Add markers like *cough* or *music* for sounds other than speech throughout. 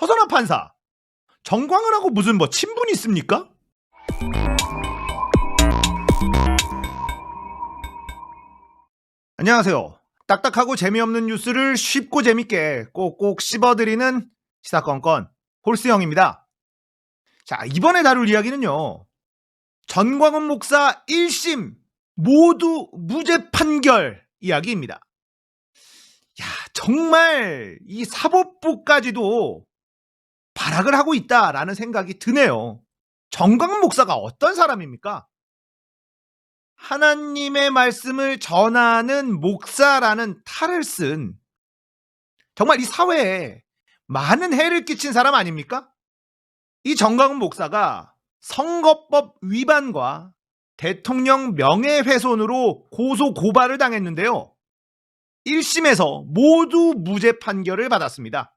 허선아 판사, 정광은하고 무슨 뭐 친분이 있습니까? 안녕하세요. 딱딱하고 재미없는 뉴스를 쉽고 재밌게 꼭꼭 씹어드리는 시사건건 홀스형입니다. 자, 이번에 다룰 이야기는요. 전광훈 목사 1심 모두 무죄 판결 이야기입니다. 야, 정말 이 사법부까지도 발악을 하고 있다라는 생각이 드네요. 정광훈 목사가 어떤 사람입니까? 하나님의 말씀을 전하는 목사라는 탈을 쓴 정말 이 사회에 많은 해를 끼친 사람 아닙니까? 이 정광훈 목사가 선거법 위반과 대통령 명예훼손으로 고소 고발을 당했는데요. 1심에서 모두 무죄 판결을 받았습니다.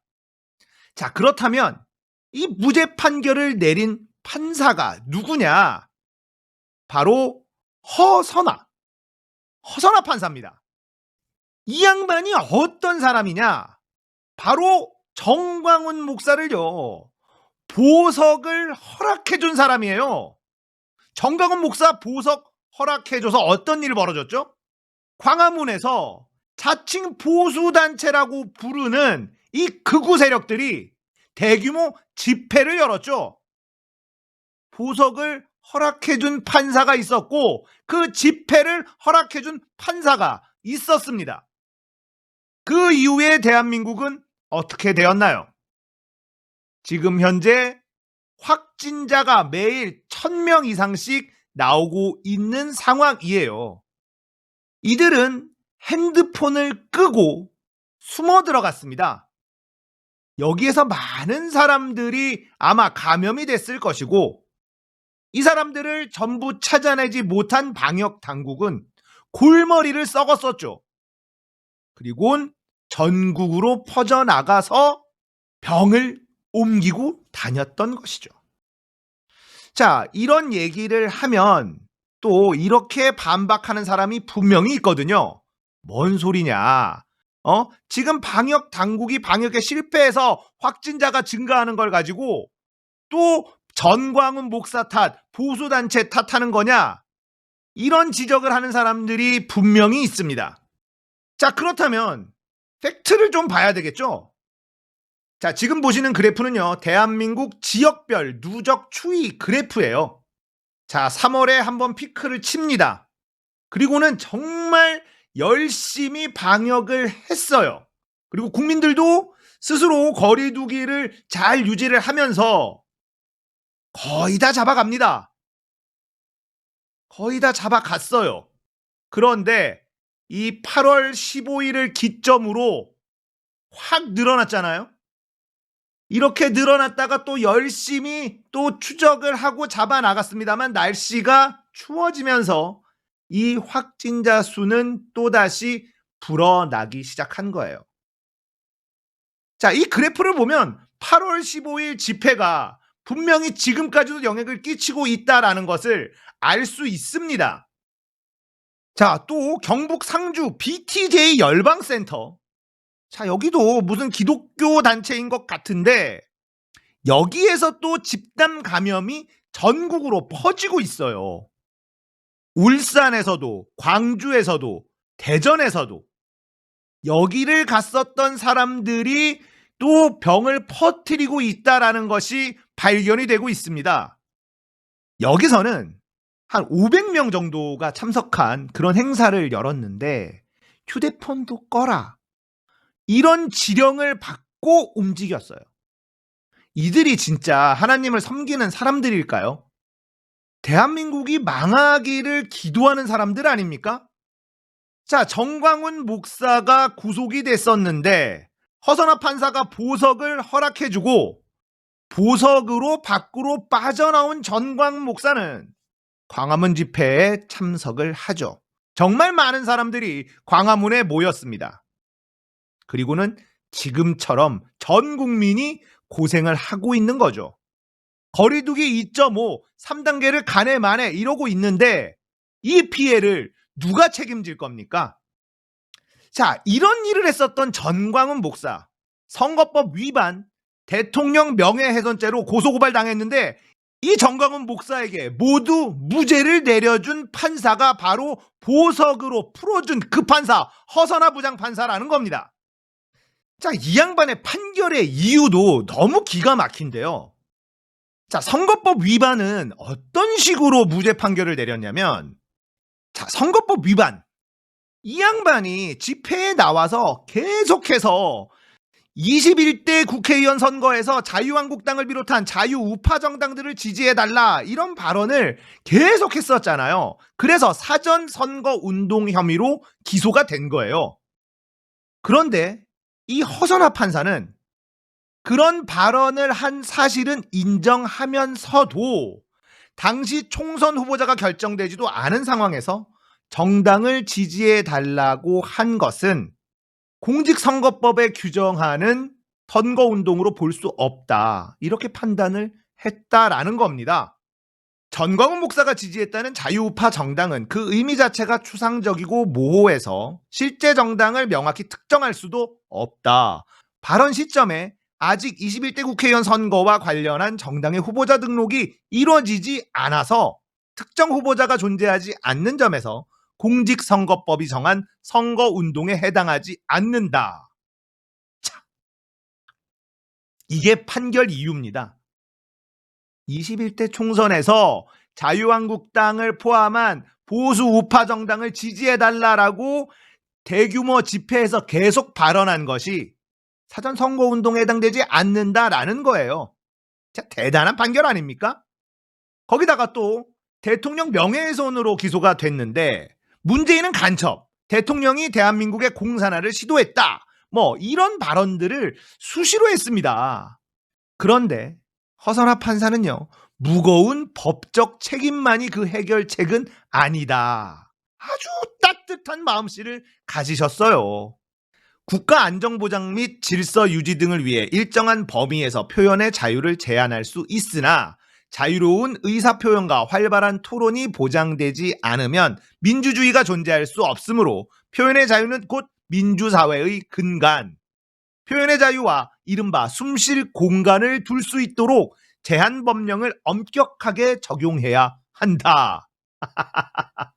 자, 그렇다면 이 무죄 판결을 내린 판사가 누구냐? 바로 허선아. 허선아 판사입니다. 이 양반이 어떤 사람이냐? 바로 정광훈 목사를요. 보석을 허락해 준 사람이에요. 정광훈 목사 보석 허락해 줘서 어떤 일이 벌어졌죠? 광화문에서 자칭 보수단체라고 부르는 이 극우 세력들이 대규모 집회를 열었죠. 보석을 허락해준 판사가 있었고 그 집회를 허락해준 판사가 있었습니다. 그 이후에 대한민국은 어떻게 되었나요? 지금 현재 확진자가 매일 1000명 이상씩 나오고 있는 상황이에요. 이들은 핸드폰을 끄고 숨어 들어갔습니다. 여기에서 많은 사람들이 아마 감염이 됐을 것이고, 이 사람들을 전부 찾아내지 못한 방역 당국은 골머리를 썩었었죠. 그리고는 전국으로 퍼져나가서 병을 옮기고 다녔던 것이죠. 자, 이런 얘기를 하면 또 이렇게 반박하는 사람이 분명히 있거든요. 뭔 소리냐? 어? 지금 방역 당국이 방역에 실패해서 확진자가 증가하는 걸 가지고 또 전광훈 목사 탓, 보수단체 탓하는 거냐? 이런 지적을 하는 사람들이 분명히 있습니다. 자, 그렇다면 팩트를 좀 봐야 되겠죠? 자, 지금 보시는 그래프는요, 대한민국 지역별 누적 추이 그래프예요. 자, 3월에 한번 피크를 칩니다. 그리고는 정말 열심히 방역을 했어요. 그리고 국민들도 스스로 거리두기를 잘 유지를 하면서 거의 다 잡아갑니다. 거의 다 잡아갔어요. 그런데 이 8월 15일을 기점으로 확 늘어났잖아요. 이렇게 늘어났다가 또 열심히 또 추적을 하고 잡아 나갔습니다만 날씨가 추워지면서 이 확진자 수는 또다시 불어나기 시작한 거예요. 자, 이 그래프를 보면 8월 15일 집회가 분명히 지금까지도 영향을 끼치고 있다라는 것을 알 수 있습니다. 자, 또 경북 상주 BTJ 열방센터. 자, 여기도 무슨 기독교 단체인 것 같은데 여기에서 또 집단 감염이 전국으로 퍼지고 있어요. 울산에서도, 광주에서도, 대전에서도 여기를 갔었던 사람들이 또 병을 퍼뜨리고 있다라는 것이 발견이 되고 있습니다. 여기서는 한 500명 정도가 참석한 그런 행사를 열었는데 휴대폰도 꺼라. 이런 지령을 받고 움직였어요. 이들이 진짜 하나님을 섬기는 사람들일까요? 대한민국이 망하기를 기도하는 사람들 아닙니까? 자, 정광훈 목사가 구속이 됐었는데 허선아 판사가 보석을 허락해주고 보석으로 밖으로 빠져나온 전광훈 목사는 광화문 집회에 참석을 하죠. 정말 많은 사람들이 광화문에 모였습니다. 그리고는 지금처럼 전 국민이 고생을 하고 있는 거죠. 거리두기 2.5, 3단계를 간에 만에 이러고 있는데 이 피해를 누가 책임질 겁니까? 자, 이런 일을 했었던 전광훈 목사, 선거법 위반, 대통령 명예훼손죄로 고소고발 당했는데 이 정광훈 목사에게 모두 무죄를 내려준 판사가 바로 보석으로 풀어준 그 판사 허선아 부장 판사라는 겁니다. 자, 이 양반의 판결의 이유도 너무 기가 막힌데요. 자, 선거법 위반은 어떤 식으로 무죄 판결을 내렸냐면, 자, 선거법 위반. 이 양반이 집회에 나와서 계속해서 21대 국회의원 선거에서 자유한국당을 비롯한 자유우파 정당들을 지지해달라 이런 발언을 계속 했었잖아요. 그래서 사전 선거 운동 혐의로 기소가 된 거예요. 그런데 이 허선아 판사는 그런 발언을 한 사실은 인정하면서도 당시 총선 후보자가 결정되지도 않은 상황에서 정당을 지지해 달라고 한 것은 공직선거법에 규정하는 선거운동으로 볼 수 없다. 이렇게 판단을 했다라는 겁니다. 전광훈 목사가 지지했다는 자유우파 정당은 그 의미 자체가 추상적이고 모호해서 실제 정당을 명확히 특정할 수도 없다. 발언 시점에 아직 21대 국회의원 선거와 관련한 정당의 후보자 등록이 이루어지지 않아서 특정 후보자가 존재하지 않는 점에서 공직선거법이 정한 선거운동에 해당하지 않는다. 자, 이게 판결 이유입니다. 21대 총선에서 자유한국당을 포함한 보수 우파 정당을 지지해달라라고 대규모 집회에서 계속 발언한 것이 사전 선거 운동에 해당되지 않는다라는 거예요. 자, 대단한 판결 아닙니까? 거기다가 또 대통령 명예훼손으로 기소가 됐는데 문재인은 간첩, 대통령이 대한민국의 공산화를 시도했다. 뭐 이런 발언들을 수시로 했습니다. 그런데 허선아 판사는요. 무거운 법적 책임만이 그 해결책은 아니다. 아주 따뜻한 마음씨를 가지셨어요. 국가 안정보장 및 질서 유지 등을 위해 일정한 범위에서 표현의 자유를 제한할 수 있으나 자유로운 의사표현과 활발한 토론이 보장되지 않으면 민주주의가 존재할 수 없으므로 표현의 자유는 곧 민주사회의 근간. 표현의 자유와 이른바 숨쉴 공간을 둘 수 있도록 제한 법령을 엄격하게 적용해야 한다. *laughs*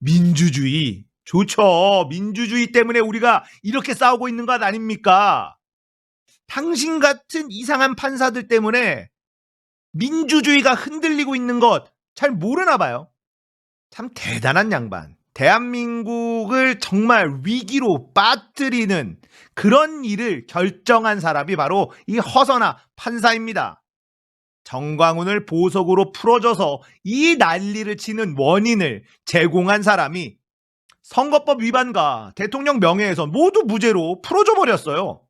민주주의. 좋죠. 민주주의 때문에 우리가 이렇게 싸우고 있는 것 아닙니까? 당신 같은 이상한 판사들 때문에 민주주의가 흔들리고 있는 것 잘 모르나 봐요. 참 대단한 양반. 대한민국을 정말 위기로 빠뜨리는 그런 일을 결정한 사람이 바로 이 허선아 판사입니다. 정광훈을 보석으로 풀어줘서 이 난리를 치는 원인을 제공한 사람이 선거법 위반과 대통령 명예훼손 모두 무죄로 풀어줘 버렸어요.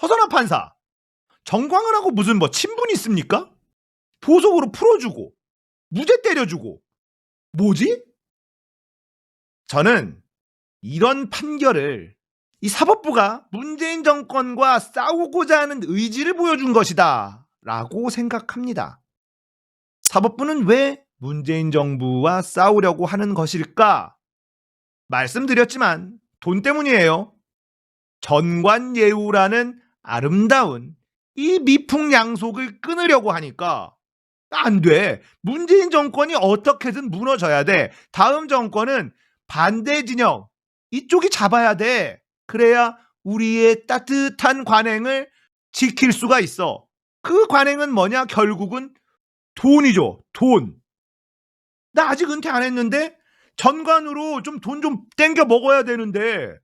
허선아 판사. 정광훈하고 무슨 뭐 친분이 있습니까? 보석으로 풀어주고 무죄 때려주고 뭐지? 저는 이런 판결을 이 사법부가 문재인 정권과 싸우고자 하는 의지를 보여준 것이다 라고 생각합니다. 사법부는 왜 문재인 정부와 싸우려고 하는 것일까? 말씀드렸지만 돈 때문이에요. 전관예우라는 아름다운 이 미풍양속을 끊으려고 하니까 안 돼. 문재인 정권이 어떻게든 무너져야 돼. 다음 정권은 반대 진영 이쪽이 잡아야 돼. 그래야 우리의 따뜻한 관행을 지킬 수가 있어. 그 관행은 뭐냐? 결국은 돈이죠. 돈. 나 아직 은퇴 안 했는데 전관으로 좀돈좀 땡겨 먹어야 되는데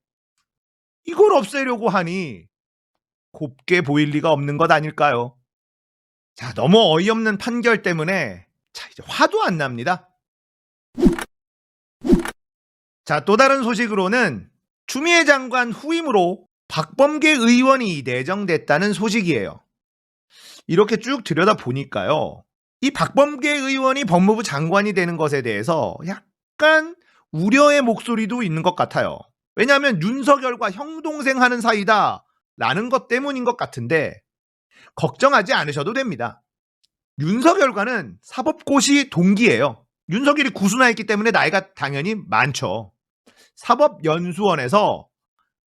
이걸 없애려고 하니 곱게 보일 리가 없는 것 아닐까요? 자, 너무 어이없는 판결 때문에 자, 이제 화도 안 납니다. 자, 또 다른 소식으로는 추미애 장관 후임으로 박범계 의원이 내정됐다는 소식이에요. 이렇게 쭉 들여다 보니까요. 이 박범계 의원이 법무부 장관이 되는 것에 대해서 약 간 우려의 목소리도 있는 것 같아요. 왜냐하면 윤석열과 형동생 하는 사이다 라는 것 때문인 것 같은데 걱정하지 않으셔도 됩니다. 윤석열과는 사법고시 동기예요. 윤석열이 구순화했기 때문에 나이가 당연히 많죠. 사법연수원에서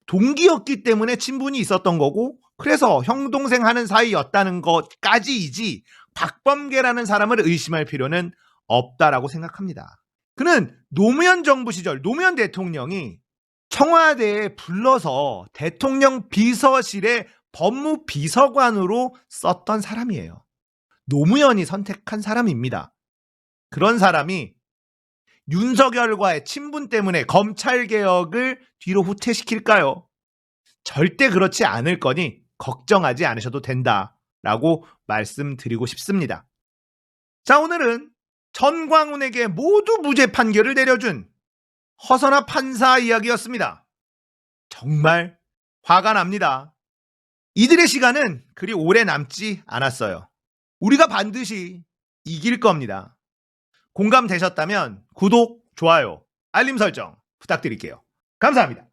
동기였기 때문에 친분이 있었던 거고 그래서 형 동생 하는 사이였다는 것까지이지 박범계라는 사람을 의심할 필요는 없다라고 생각합니다. 그는 노무현 정부 시절 노무현 대통령이 청와대에 불러서 대통령 비서실의 법무 비서관으로 썼던 사람이에요. 노무현이 선택한 사람입니다. 그런 사람이 윤석열과의 친분 때문에 검찰 개혁을 뒤로 후퇴시킬까요? 절대 그렇지 않을 거니 걱정하지 않으셔도 된다 라고 말씀드리고 싶습니다. 자, 오늘은 전광훈에게 모두 무죄 판결을 내려준 허선아 판사 이야기였습니다. 정말 화가 납니다. 이들의 시간은 그리 오래 남지 않았어요. 우리가 반드시 이길 겁니다. 공감되셨다면 구독, 좋아요, 알림 설정 부탁드릴게요. 감사합니다. 끝!